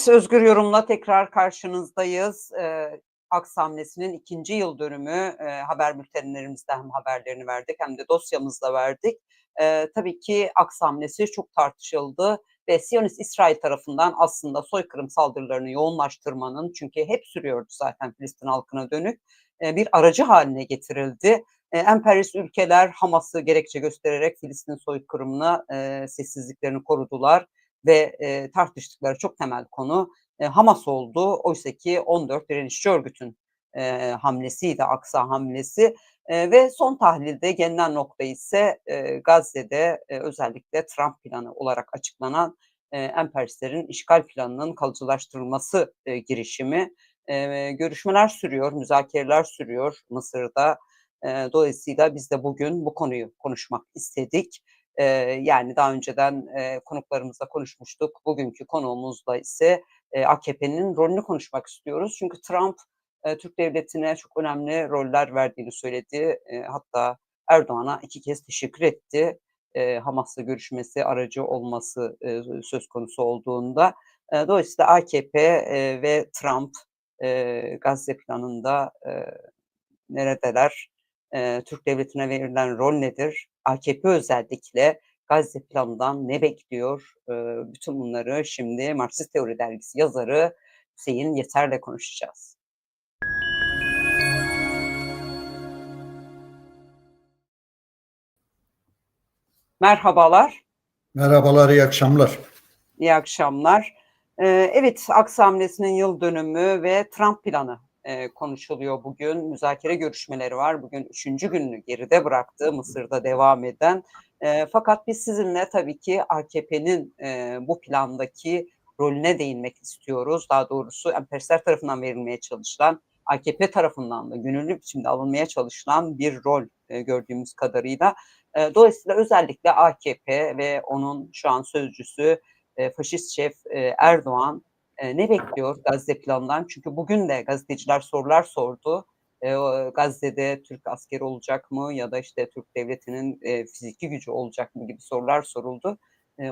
Evet, Özgür Yorum'la tekrar karşınızdayız. Eee, Aks hamlesinin ikinci yıl dönümü eee, haber bültenlerimizde hem haberlerini verdik hem de dosyamızda verdik. Eee, tabii ki Aks hamlesi çok tartışıldı ve Siyonist İsrail tarafından aslında soykırım saldırılarını yoğunlaştırmanın çünkü hep sürüyordu zaten Filistin halkına dönük eee, bir aracı haline getirildi. Eee, emperyalist ülkeler Hamas'ı gerekçe göstererek Filistin soykırımına eee, sessizliklerini korudular ve eee, tartıştıkları çok temel konu eee, Hamas oldu. Oysaki 14 direnişçi örgütün eee, hamlesiydi, Aksa hamlesi eee, ve son tahlilde gelinen nokta ise eee, Gazze'de eee, özellikle Trump planı olarak açıklanan eee, emperyalistlerin işgal planının kalıcılaştırılması eee, girişimi. Eee, görüşmeler sürüyor, müzakereler sürüyor Mısır'da. Eee, dolayısıyla biz de bugün bu konuyu konuşmak istedik. Yani daha önceden eee, konuklarımızla konuşmuştuk. Bugünkü konuğumuzla ise eee, AKP'nin rolünü konuşmak istiyoruz. Çünkü Trump eee, Türk devletine çok önemli roller verdiğini söyledi. Eee, hatta Erdoğan'a iki kez teşekkür etti. Eee, Hamas'la görüşmesi aracı olması eee, söz konusu olduğunda. Eee, dolayısıyla AKP eee, ve Trump eee, Gazze planında eee, neredeler? Eee, Türk devletine verilen rol nedir? AKP özellikle Gazze planından ne bekliyor? Bütün bunları şimdi Marksist Teori Dergisi yazarı Hüseyin Yeter'le konuşacağız. Merhabalar, Merhabalar, iyi akşamlar. iyi akşamlar. Evet, Aks hamlesinin yıl dönümü ve Trump planı eee, konuşuluyor bugün. Müzakere görüşmeleri var. Bugün üçüncü gününü geride bıraktı Mısır'da devam eden. Eee, fakat biz sizinle tabii ki AKP'nin eee, bu plandaki rolüne değinmek istiyoruz. Daha doğrusu emperyalistler tarafından verilmeye çalışılan, AKP tarafından da gönüllü biçimde alınmaya çalışılan bir rol gördüğümüz kadarıyla. Dolayısıyla özellikle AKP ve onun şu an sözcüsü eee, faşist şef Erdoğan ne bekliyor Gazze planından? Çünkü bugün de gazeteciler sorular sordu. Gazze'de Türk askeri olacak mı ya da işte Türk devletinin fiziki gücü olacak mı gibi sorular soruldu.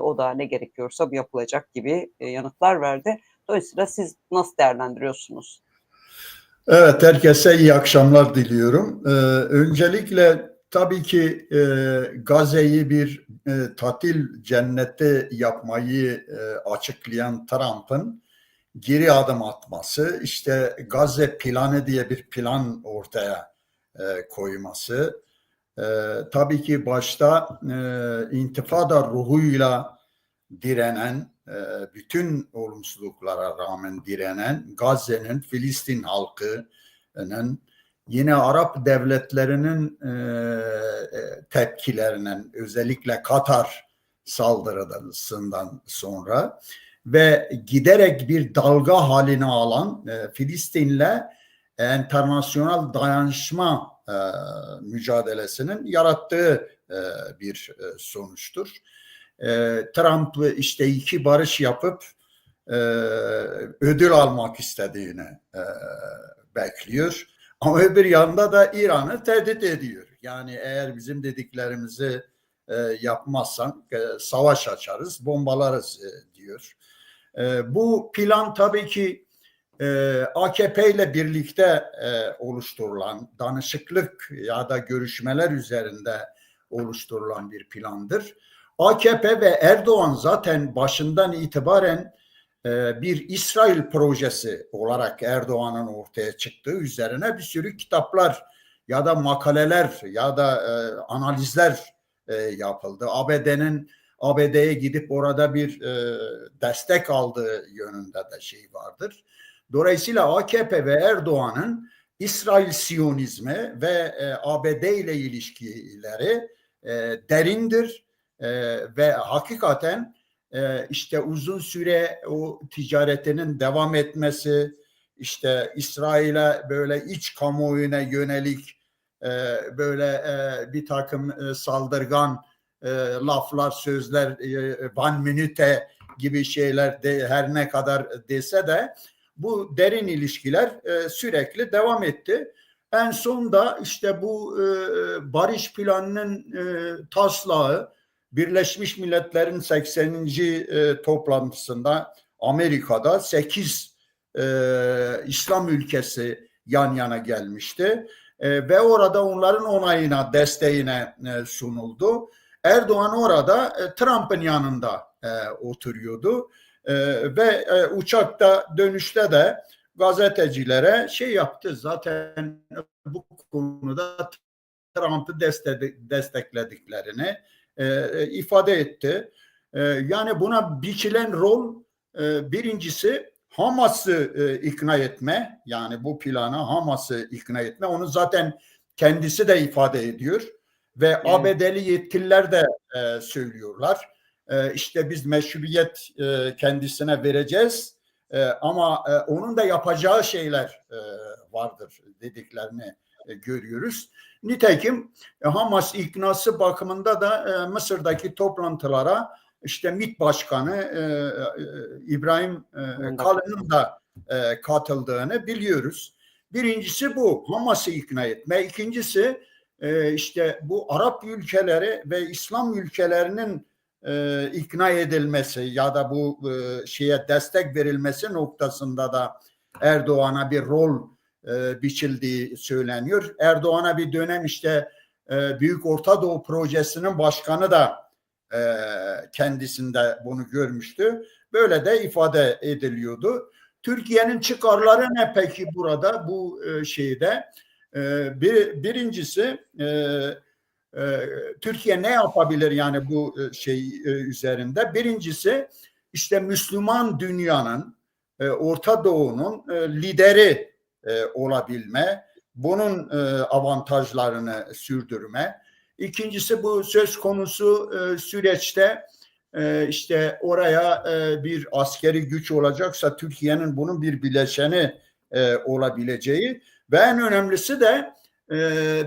O da ne gerekiyorsa bu yapılacak gibi yanıtlar verdi. Dolayısıyla siz nasıl değerlendiriyorsunuz? Evet, herkese iyi akşamlar diliyorum. Öncelikle tabii ki Gazze'yi bir tatil cenneti yapmayı açıklayan Trump'ın geri adım atması, işte Gazze planı diye bir plan ortaya e, koyması, e, tabii ki başta e, intifada ruhuyla direnen, e, bütün olumsuzluklara rağmen direnen Gazze'nin, Filistin halkının yine Arap devletlerinin e, e, tepkilerinin özellikle Katar saldırısından sonra ve giderek bir dalga haline alan e, Filistin'le internasyonel dayanışma e, mücadelesinin yarattığı e, bir e, sonuçtur. E, Trump işte iki barış yapıp e, ödül almak istediğini e, bekliyor. Ama öbür yanda da İran'ı tehdit ediyor. Yani eğer bizim dediklerimizi e, yapmazsan e, savaş açarız, bombalarız e, diyor. E, bu plan tabii ki e, AKP ile birlikte e, oluşturulan danışıklık ya da görüşmeler üzerinde oluşturulan bir plandır. AKP ve Erdoğan zaten başından itibaren e, bir İsrail projesi olarak Erdoğan'ın ortaya çıktığı üzerine bir sürü kitaplar ya da makaleler ya da e, analizler e, yapıldı. ABD'nin ABD'ye gidip orada bir e, destek aldığı yönünde de şey vardır. Dolayısıyla AKP ve Erdoğan'ın İsrail Siyonizmi ve e, ABD ile ilişkileri e, derindir e, ve hakikaten e, işte uzun süre o ticaretinin devam etmesi, işte İsrail'e böyle iç kamuoyuna yönelik e, böyle e, bir takım e, saldırgan e, laflar, sözler, e, van minute gibi şeyler de her ne kadar dese de bu derin ilişkiler e, sürekli devam etti. En son da işte bu e, barış planının e, taslağı Birleşmiş Milletler'in 80. E, toplantısında Amerika'da 8 e, İslam ülkesi yan yana gelmişti. E, ve orada onların onayına, desteğine e, sunuldu. Erdoğan orada e, Trump'ın yanında e, oturuyordu. E, ve e, uçakta dönüşte de gazetecilere şey yaptı. Zaten bu konuda Trump'ı desteklediklerini ifade etti. Yani buna biçilen rol birincisi Hamas'ı ikna etme. Yani bu plana Hamas'ı ikna etme. Onu zaten kendisi de ifade ediyor. Ve evet. ABD'li yetkililer de e, söylüyorlar. E, işte biz meşruiyet e, kendisine vereceğiz. E, ama e, onun da yapacağı şeyler e, vardır dediklerini e, görüyoruz. Nitekim e, Hamas iknası bakımında da e, Mısır'daki toplantılara işte MİT Başkanı e, e, İbrahim e, Kalın'ın da e, katıldığını biliyoruz. Birincisi bu Hamas'ı ikna etme. İkincisi e, işte bu Arap ülkeleri ve İslam ülkelerinin e, ikna edilmesi ya da bu e, şeye destek verilmesi noktasında da Erdoğan'a bir rol e, biçildiği söyleniyor. Erdoğan'a bir dönem işte e, Büyük Orta Doğu Projesi'nin başkanı da e, kendisinde bunu görmüştü. Böyle de ifade ediliyordu. Türkiye'nin çıkarları ne peki burada bu e, şeyde? E, bir, birincisi e, e, Türkiye ne yapabilir yani bu e, şey üzerinde? Birincisi işte Müslüman dünyanın, Orta Doğu'nun lideri olabilme, bunun avantajlarını sürdürme. İkincisi bu söz konusu süreçte işte oraya bir askeri güç olacaksa Türkiye'nin bunun bir bileşeni olabileceği ve en önemlisi de e,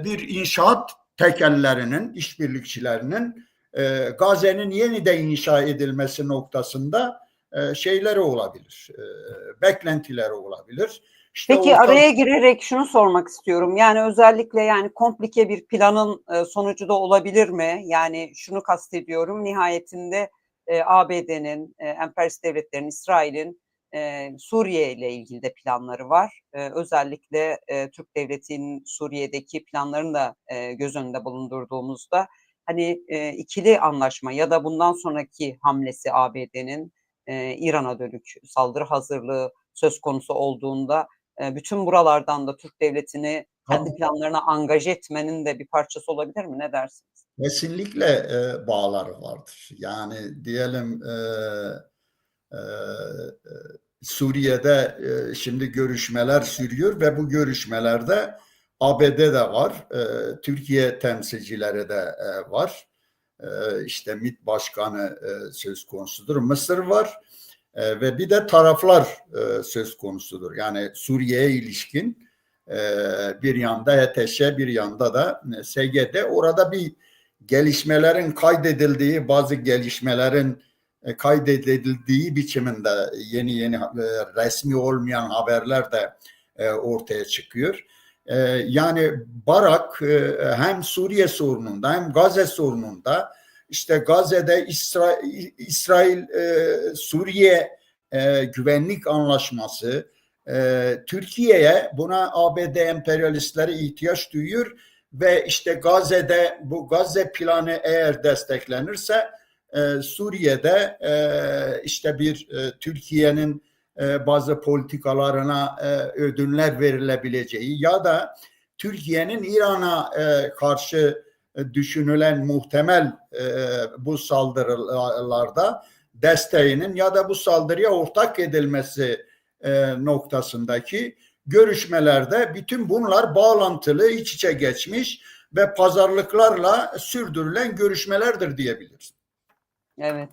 bir inşaat tekellerinin, işbirlikçilerinin e, Gazze'nin yeniden inşa edilmesi noktasında e, şeyleri olabilir, e, beklentileri olabilir. İşte Peki ortam... araya girerek şunu sormak istiyorum. Yani özellikle yani komplike bir planın e, sonucu da olabilir mi? Yani şunu kastediyorum. Nihayetinde e, ABD'nin, e, emperyalist devletlerin, İsrail'in e, Suriye ile ilgili de planları var. E, özellikle e, Türk devletinin Suriye'deki planlarını da e, göz önünde bulundurduğumuzda hani e, ikili anlaşma ya da bundan sonraki hamlesi ABD'nin e, İran'a dönük saldırı hazırlığı söz konusu olduğunda e, bütün buralardan da Türk devletini kendi planlarına angaj etmenin de bir parçası olabilir mi? Ne dersiniz? Kesinlikle e, bağları vardır. Yani diyelim e, e, Suriye'de e, şimdi görüşmeler sürüyor ve bu görüşmelerde ABD de var, e, Türkiye temsilcileri de var. E, işte MİT Başkanı söz konusudur. Mısır var ve bir de taraflar söz konusudur. Yani Suriye'ye ilişkin bir yanda HTŞ bir yanda da SGD. Orada bir gelişmelerin kaydedildiği bazı gelişmelerin kaydedildiği biçiminde yeni yeni e, resmi olmayan haberler de e, ortaya çıkıyor. E, yani Barak e, hem Suriye sorununda hem Gazze sorununda işte Gazze'de İsra İsrail e, Suriye e, güvenlik anlaşması e, Türkiye'ye buna ABD emperyalistleri ihtiyaç duyuyor ve işte Gazze'de bu Gazze planı eğer desteklenirse e, Suriye'de e, işte bir e, Türkiye'nin e, bazı politikalarına e, ödünler verilebileceği ya da Türkiye'nin İran'a karşı düşünülen muhtemel bu saldırılarda desteğinin ya da bu saldırıya ortak edilmesi noktasındaki görüşmelerde bütün bunlar bağlantılı iç içe geçmiş ve pazarlıklarla sürdürülen görüşmelerdir diyebiliriz. Evet.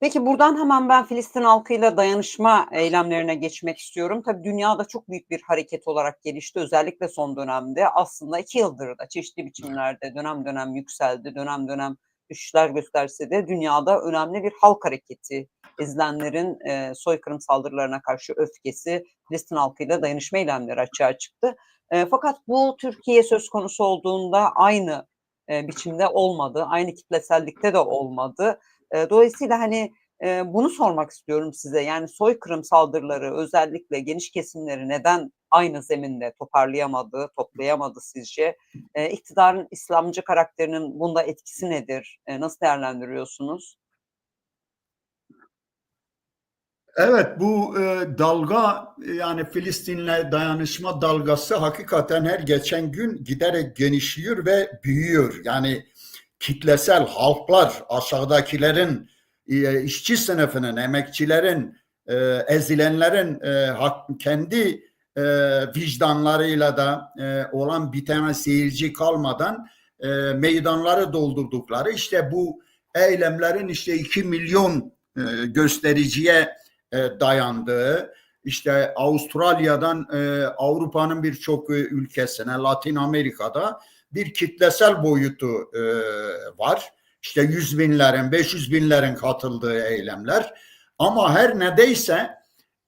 Peki buradan hemen ben Filistin halkıyla dayanışma eylemlerine geçmek istiyorum. Tabii dünyada çok büyük bir hareket olarak gelişti. Özellikle son dönemde aslında iki yıldır da çeşitli biçimlerde dönem dönem yükseldi, dönem dönem düşüşler gösterse de dünyada önemli bir halk hareketi. İzlenlerin e, soykırım saldırılarına karşı öfkesi Filistin halkıyla dayanışma eylemleri açığa çıktı. E, fakat bu Türkiye söz konusu olduğunda aynı e, biçimde olmadı, aynı kitlesellikte de olmadı. E, dolayısıyla hani Eee, bunu sormak istiyorum size. Yani soykırım saldırıları özellikle geniş kesimleri neden aynı zeminde toparlayamadı, toplayamadı sizce? Eee, iktidarın İslamcı karakterinin bunda etkisi nedir? Eee, nasıl değerlendiriyorsunuz? Evet bu e, dalga yani Filistin'le dayanışma dalgası hakikaten her geçen gün giderek genişliyor ve büyüyor. Yani kitlesel halklar aşağıdakilerin e, işçi sınıfının, emekçilerin, e, ezilenlerin e, kendi vicdanlarıyla da e, olan bitene seyirci kalmadan e, meydanları doldurdukları işte bu eylemlerin işte 2 milyon göstericiye dayandığı işte Avustralya'dan Avrupa'nın birçok ülkesine Latin Amerika'da bir kitlesel boyutu e, var. İşte yüz binlerin, 500 binlerin katıldığı eylemler. Ama her nedeyse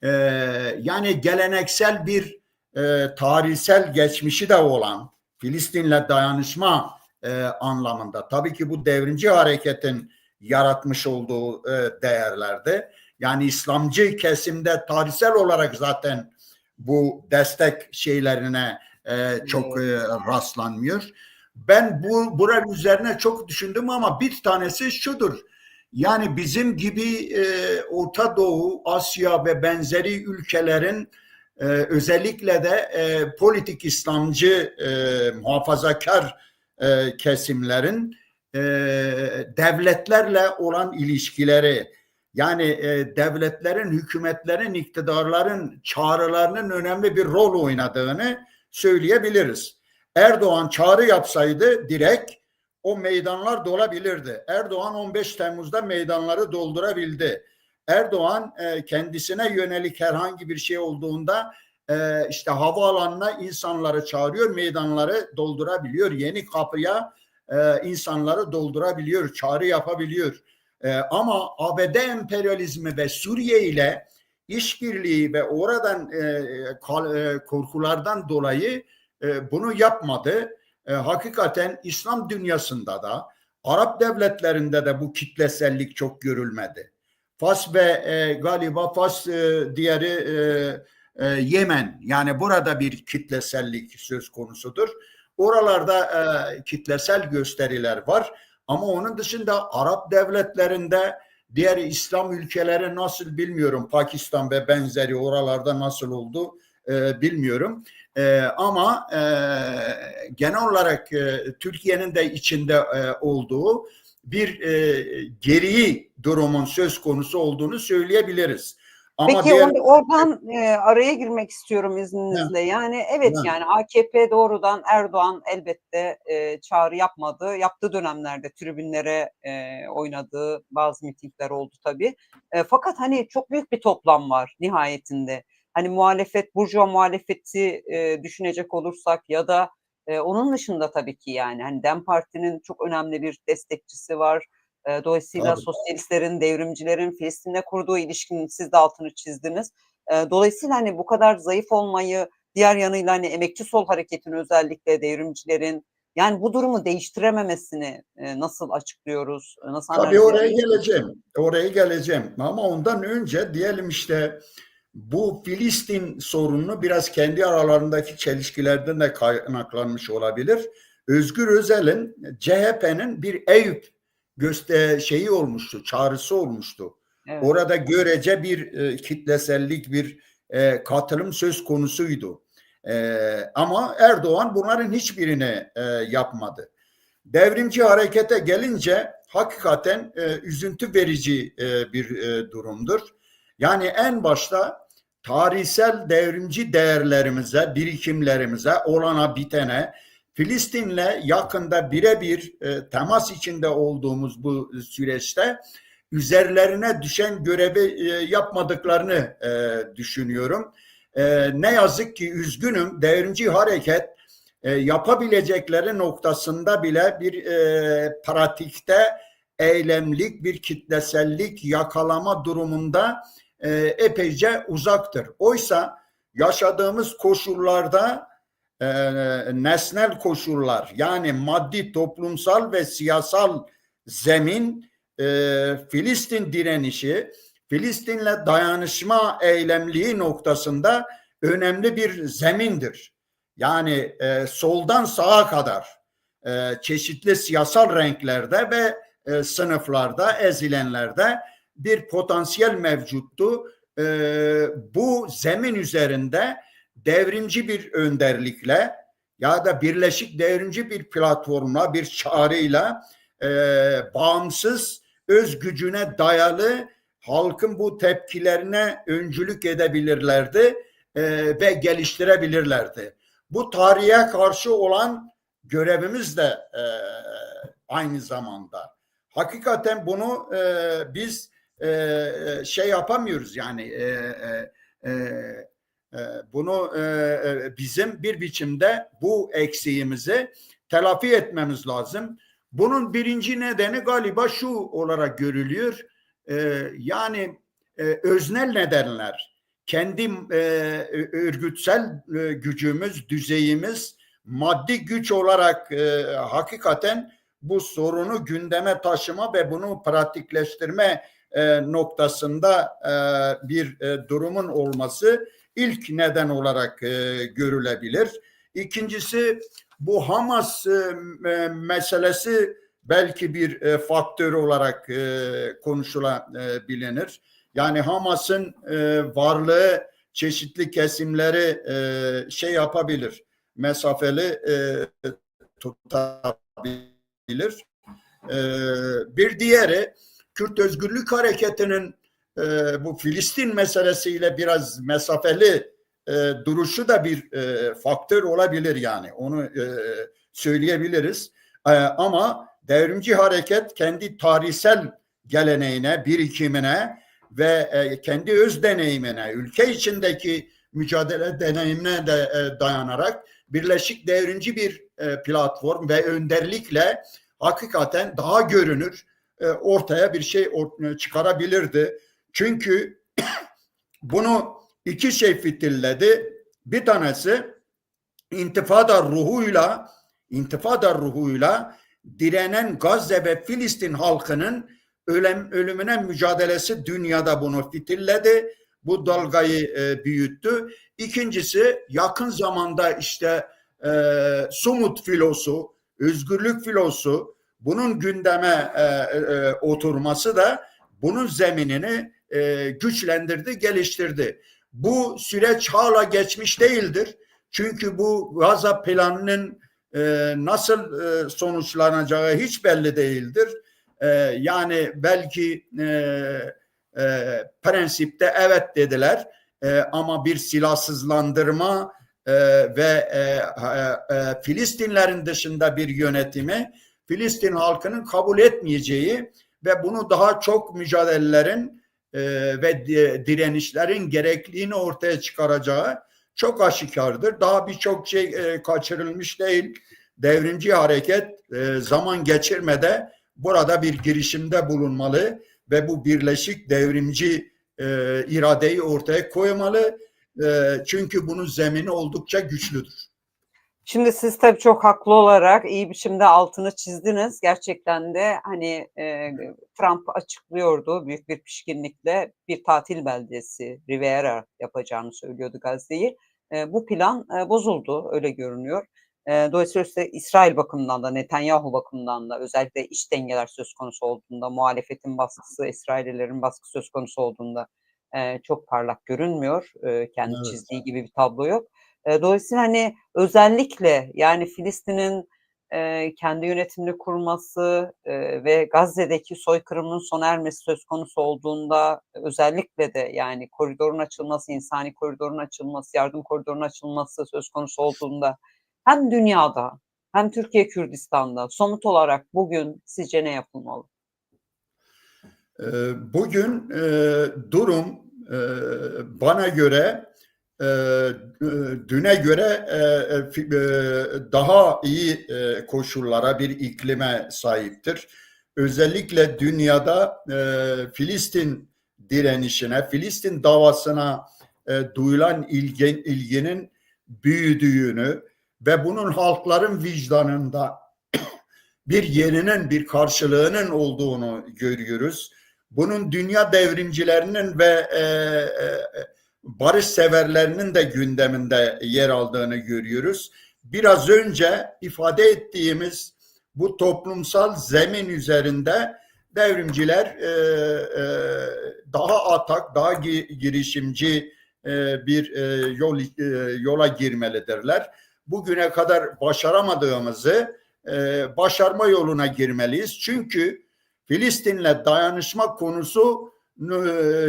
e, yani geleneksel bir e, tarihsel geçmişi de olan Filistin'le dayanışma e, anlamında. Tabii ki bu devrimci hareketin yaratmış olduğu e, değerlerde. Yani İslamcı kesimde tarihsel olarak zaten bu destek şeylerine e, çok e, rastlanmıyor. Ben bu buranın üzerine çok düşündüm ama bir tanesi şudur. Yani bizim gibi e, Orta Doğu, Asya ve benzeri ülkelerin e, özellikle de e, politik İslamcı e, muhafazakar e, kesimlerin e, devletlerle olan ilişkileri yani e, devletlerin, hükümetlerin, iktidarların çağrılarının önemli bir rol oynadığını söyleyebiliriz. Erdoğan çağrı yapsaydı direkt o meydanlar dolabilirdi. Erdoğan 15 Temmuz'da meydanları doldurabildi. Erdoğan e, kendisine yönelik herhangi bir şey olduğunda e, işte havaalanına insanları çağırıyor, meydanları doldurabiliyor. Yeni kapıya e, insanları doldurabiliyor, çağrı yapabiliyor. Ama ABD emperyalizmi ve Suriye ile işbirliği ve oradan e, kal, e, korkulardan dolayı e, bunu yapmadı. E, hakikaten İslam dünyasında da Arap devletlerinde de bu kitlesellik çok görülmedi. Fas ve e, galiba Fas e, diğeri e, e, Yemen yani burada bir kitlesellik söz konusudur. Oralarda e, kitlesel gösteriler var ama onun dışında Arap devletlerinde diğer İslam ülkeleri nasıl bilmiyorum. Pakistan ve benzeri oralarda nasıl oldu e, bilmiyorum. E, ama e, genel olarak e, Türkiye'nin de içinde e, olduğu bir e, geriyi durumun söz konusu olduğunu söyleyebiliriz. Ama Peki diğer... oradan e, araya girmek istiyorum izninizle. Ha. Yani evet ha. yani AKP doğrudan Erdoğan elbette e, çağrı yapmadı. Yaptığı dönemlerde tribünlere e, oynadığı bazı mitingler oldu tabii. E, fakat hani çok büyük bir toplam var nihayetinde. Hani muhalefet, burjuva muhalefeti e, düşünecek olursak ya da e, onun dışında tabii ki yani hani Dem Parti'nin çok önemli bir destekçisi var Dolayısıyla Tabii. sosyalistlerin, devrimcilerin Filistin'le kurduğu ilişkinin siz de altını çizdiniz. Dolayısıyla hani bu kadar zayıf olmayı diğer yanıyla hani emekçi sol hareketin özellikle devrimcilerin yani bu durumu değiştirememesini nasıl açıklıyoruz? Nasıl Tabii oraya geleceğim. Oraya geleceğim. Ama ondan önce diyelim işte bu Filistin sorununu biraz kendi aralarındaki çelişkilerden de kaynaklanmış olabilir. Özgür Özel'in CHP'nin bir Eyüp göster şeyi olmuştu, çağrısı olmuştu. Evet. Orada görece bir e, kitlesellik, bir e, katılım söz konusuydu. E, ama Erdoğan bunların hiçbirini e, yapmadı. Devrimci harekete gelince hakikaten e, üzüntü verici e, bir e, durumdur. Yani en başta tarihsel devrimci değerlerimize, birikimlerimize, olana bitene, Filistin'le yakında birebir e, temas içinde olduğumuz bu süreçte üzerlerine düşen görevi e, yapmadıklarını e, düşünüyorum. E, ne yazık ki üzgünüm devrimci hareket e, yapabilecekleri noktasında bile bir e, pratikte eylemlik bir kitlesellik yakalama durumunda e, epeyce uzaktır. Oysa yaşadığımız koşullarda e, nesnel koşullar yani maddi, toplumsal ve siyasal zemin e, Filistin direnişi, Filistin'le dayanışma eylemliği noktasında önemli bir zemindir. Yani e, soldan sağa kadar e, çeşitli siyasal renklerde ve e, sınıflarda, ezilenlerde bir potansiyel mevcuttu. E, bu zemin üzerinde devrimci bir önderlikle ya da birleşik devrimci bir platformla, bir çağrıyla e, bağımsız, öz gücüne dayalı halkın bu tepkilerine öncülük edebilirlerdi e, ve geliştirebilirlerdi. Bu tarihe karşı olan görevimiz de e, aynı zamanda. Hakikaten bunu e, biz e, şey yapamıyoruz yani e, e, e, e, bunu e, e, bizim bir biçimde bu eksiğimizi telafi etmemiz lazım. Bunun birinci nedeni galiba şu olarak görülüyor. E, yani e, öznel nedenler, kendi örgütsel gücümüz, düzeyimiz, maddi güç olarak hakikaten bu sorunu gündeme taşıma ve bunu pratikleştirme noktasında bir durumun olması ilk neden olarak e, görülebilir. İkincisi bu Hamas e, meselesi belki bir e, faktör olarak e, konuşulabilir. Yani Hamas'ın e, varlığı çeşitli kesimleri e, şey yapabilir, mesafeli e, tutabilir. E, bir diğeri Kürt Özgürlük Hareketi'nin e, bu Filistin meselesiyle biraz mesafeli e, duruşu da bir e, faktör olabilir yani onu e, söyleyebiliriz. E, ama devrimci hareket kendi tarihsel geleneğine, birikimine ve e, kendi öz deneyimine, ülke içindeki mücadele deneyimine de e, dayanarak birleşik devrimci bir e, platform ve önderlikle hakikaten daha görünür e, ortaya bir şey çıkarabilirdi. Çünkü bunu iki şey fitilledi. Bir tanesi intifada ruhuyla intifada ruhuyla direnen Gazze ve Filistin halkının ölüm, ölümüne mücadelesi dünyada bunu fitilledi. Bu dalgayı e, büyüttü. İkincisi yakın zamanda işte e, Sumut filosu, özgürlük filosu bunun gündeme e, e, oturması da bunun zeminini e, güçlendirdi, geliştirdi. Bu süreç hala geçmiş değildir. Çünkü bu Gaza planının e, nasıl e, sonuçlanacağı hiç belli değildir. E, yani belki e, e, prensipte evet dediler e, ama bir silahsızlandırma e, ve e, e, e, Filistinlerin dışında bir yönetimi Filistin halkının kabul etmeyeceği ve bunu daha çok mücadelelerin e, ve direnişlerin gerekliliğini ortaya çıkaracağı çok aşikardır. Daha birçok şey e, kaçırılmış değil. Devrimci hareket e, zaman geçirmede burada bir girişimde bulunmalı ve bu birleşik devrimci iradeyi ortaya koymalı. Çünkü bunun zemini oldukça güçlüdür. Şimdi siz tabii çok haklı olarak iyi biçimde altını çizdiniz. Gerçekten de hani e, Trump açıklıyordu büyük bir pişkinlikle bir tatil beldesi Riviera yapacağını söylüyordu Gazze'yi. E, bu plan e, bozuldu öyle görünüyor. E, dolayısıyla İsrail bakımından da Netanyahu bakımından da özellikle iç dengeler söz konusu olduğunda muhalefetin baskısı, İsraillerin baskısı söz konusu olduğunda e, çok parlak görünmüyor. E, kendi evet. çizdiği gibi bir tablo yok. Dolayısıyla hani özellikle yani Filistin'in e, kendi yönetimini kurması e, ve Gazze'deki soykırımın sona ermesi söz konusu olduğunda özellikle de yani koridorun açılması, insani koridorun açılması, yardım koridorunun açılması söz konusu olduğunda hem dünyada hem Türkiye Kürdistan'da somut olarak bugün sizce ne yapılmalı? Bugün e, durum e, bana göre e, düne göre e, e, daha iyi koşullara bir iklime sahiptir. Özellikle dünyada Filistin direnişine, Filistin davasına duyulan ilgin, ilginin büyüdüğünü ve bunun halkların vicdanında bir yerinin, bir karşılığının olduğunu görüyoruz. Bunun dünya devrimcilerinin ve e, e, barış severlerinin de gündeminde yer aldığını görüyoruz. Biraz önce ifade ettiğimiz bu toplumsal zemin üzerinde devrimciler e, e, daha atak, daha gi- girişimci e, bir e, yol e, yola girmelidirler. Bugüne kadar başaramadığımızı e, başarma yoluna girmeliyiz. Çünkü Filistin'le dayanışma konusu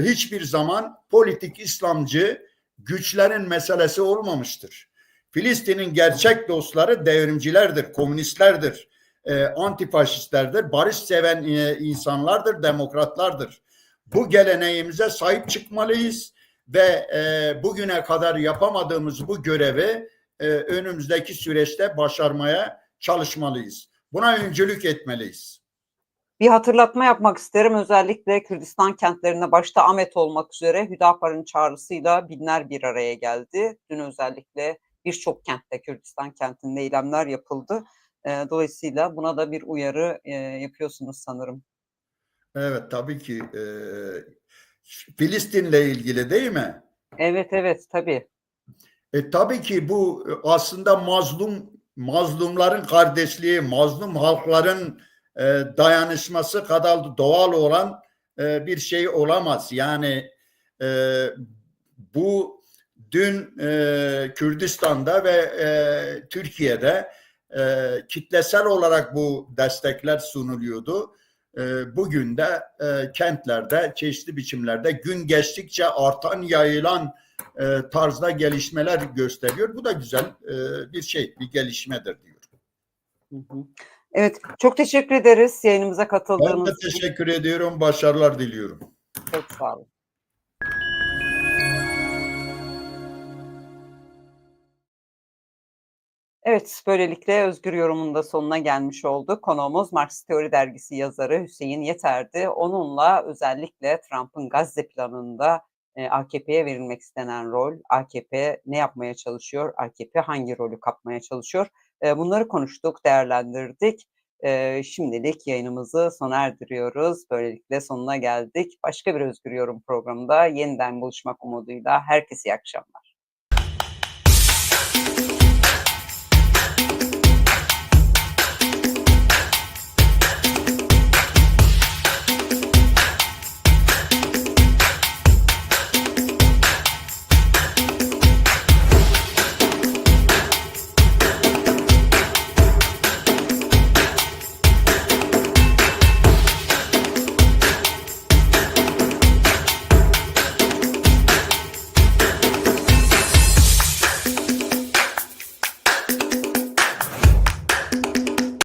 hiçbir zaman politik İslamcı güçlerin meselesi olmamıştır. Filistin'in gerçek dostları devrimcilerdir, komünistlerdir, e, antifaşistlerdir, barış seven e, insanlardır, demokratlardır. Bu geleneğimize sahip çıkmalıyız ve e, bugüne kadar yapamadığımız bu görevi e, önümüzdeki süreçte başarmaya çalışmalıyız. Buna öncülük etmeliyiz. Bir hatırlatma yapmak isterim. Özellikle Kürdistan kentlerine başta Ahmet olmak üzere Hüdapar'ın çağrısıyla binler bir araya geldi. Dün özellikle birçok kentte Kürdistan kentinde eylemler yapıldı. E, dolayısıyla buna da bir uyarı e, yapıyorsunuz sanırım. Evet tabii ki e, Filistin'le ilgili değil mi? Evet evet tabii. E, tabii ki bu aslında mazlum mazlumların kardeşliği, mazlum halkların e, dayanışması kadar doğal olan e, bir şey olamaz. Yani e, bu dün Kürdistan'da ve Türkiye'de kitlesel olarak bu destekler sunuluyordu. Bugün de kentlerde çeşitli biçimlerde gün geçtikçe artan yayılan tarzda gelişmeler gösteriyor. Bu da güzel bir şey, bir gelişmedir diyor. Hı hı. Evet, çok teşekkür ederiz yayınımıza Ben de katıldığınız için. teşekkür ediyorum, başarılar diliyorum. Çok sağ olun. Evet, böylelikle Özgür Yorum'un da sonuna gelmiş olduk. Konuğumuz Marksist Teori Dergisi yazarı Hüseyin Yeter'di. Onunla özellikle Trump'ın Gazze planında e, AKP'ye verilmek istenen rol, AKP ne yapmaya çalışıyor, AKP hangi rolü kapmaya çalışıyor, bunları konuştuk, değerlendirdik. Şimdilik yayınımızı sona erdiriyoruz. Böylelikle sonuna geldik. Başka bir Özgür Yorum programında yeniden buluşmak umuduyla herkese iyi akşamlar.